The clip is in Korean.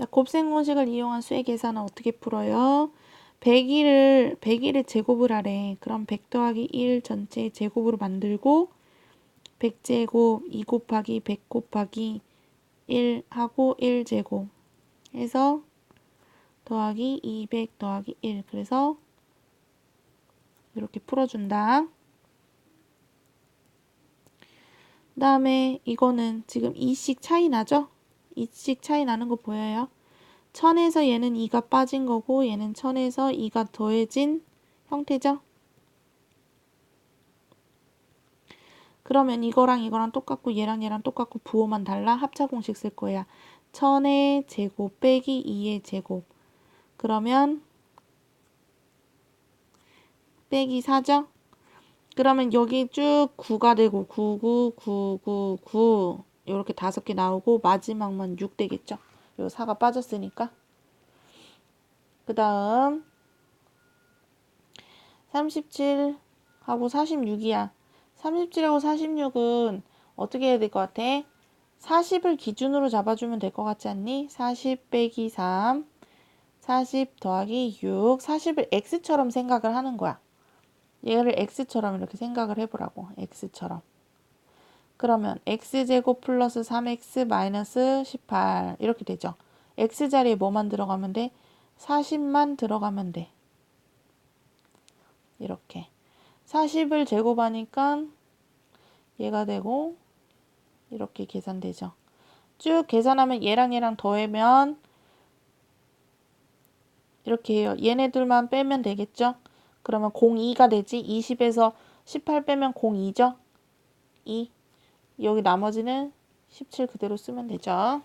자, 곱셈 공식을 이용한 수의 계산은 어떻게 풀어요? 100일을 100일의 제곱을 하래. 그럼 100 더하기 1 전체의 제곱으로 만들고 100제곱 2 곱하기 100 곱하기 1 하고 1제곱 해서 더하기 200 더하기 1 그래서 이렇게 풀어준다. 그 다음에 이거는 지금 2씩 차이 나죠? 2씩 차이 나는 거 보여요? 1000에서 얘는 2가 빠진 거고 얘는 1000에서 2가 더해진 형태죠? 그러면 이거랑 이거랑 똑같고 얘랑 얘랑 똑같고 부호만 달라 합차 공식 쓸 거야. 1000의 제곱 빼기 2의 제곱. 그러면 빼기 4죠? 그러면 여기 쭉 9가 되고 9, 9, 9, 9, 9 이렇게 다섯 개 나오고 마지막만 6 되겠죠? 요 4가 빠졌으니까. 그 다음 37하고 46이야. 37하고 46은 어떻게 해야 될 것 같아? 40을 기준으로 잡아주면 될 것 같지 않니? 40 빼기 3, 40 더하기 6, 40을 x처럼 생각을 하는 거야. 얘를 x처럼 이렇게 생각을 해보라고. x처럼. 그러면 x제곱 플러스 3x 마이너스 18 이렇게 되죠. x자리에 뭐만 들어가면 돼? 40만 들어가면 돼. 이렇게. 40을 제곱하니까 얘가 되고 이렇게 계산되죠. 쭉 계산하면 얘랑 얘랑 더하면 이렇게 해요. 얘네들만 빼면 되겠죠? 그러면 02가 되지. 20에서 18 빼면 02죠? 2. 여기 나머지는 17 그대로 쓰면 되죠.